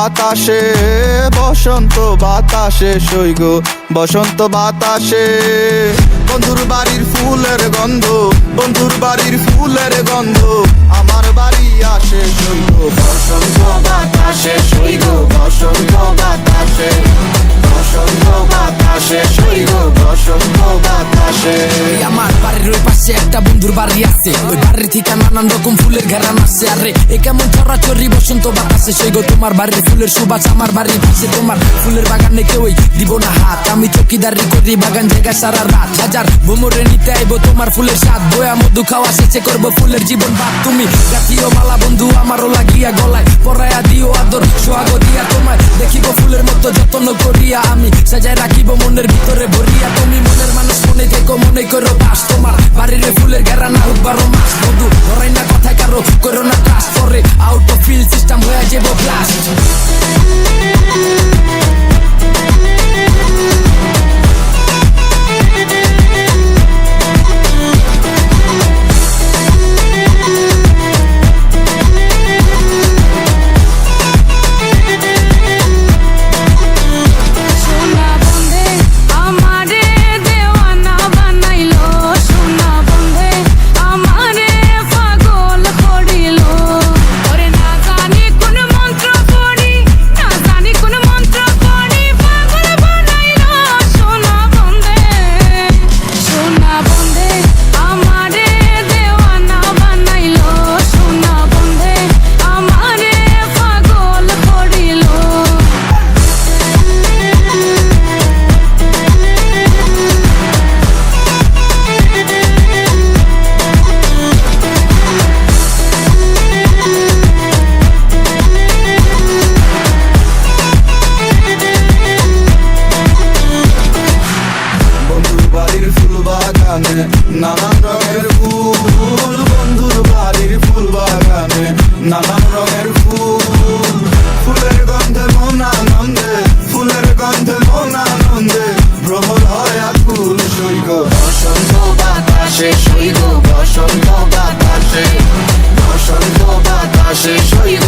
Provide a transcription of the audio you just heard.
বাতাসে বসন্ত বাতাসে সৈগ বসন্ত বাতাসে। বন্ধুর বাড়ির ফুলের গন্ধ বন্ধুর বাড়ির ফুলের গন্ধ পাশে একটা বন্ধুর বাড়ি আছে। ওই বাড়ির থেকে নানান রকম ফুলের ঘেরান আসছে আরে, এ কেমন চরাচরি বসন্ত বাতাসে সেই গো তোমার বাড়ির ফুলের সুবাস, আমার বাড়ির পাশে তোমার ফুলের বাগানে কেউই দিব না হাত। আমি চকিদারি করি, বাগান জায়গা সারা রাত। হাজার ভ্রমরে নিতে আইবো, তোমার ফুলের স্বাদ। বয়া মধু খাওয়া শেষে করব ফুলের জীবন বাদ তুমি জাতীয় মালা, বন্ধু, আমারও লাগিয়া গলায় পরায়া দিও আদর। সোহাগ দিয়া তোমায় দেখিব ফুলের মতো যত্ন করিয়া আমি। সাজায় রাখিব মনের ভিতরে বাগানে, নানান রঙের ফুল, বন্ধুর বাড়ির ফুল বাগানে, নানান রঙের ফুল। ফুলের গন্ধে মন আনন্দে, ফুলের গন্ধে মন আনন্দে, প্রবল হয় আকুল সৈক বসন্ত বাতাসে সৈক বসন্ত বাতাসে বসন্ত বাতাসে সৈক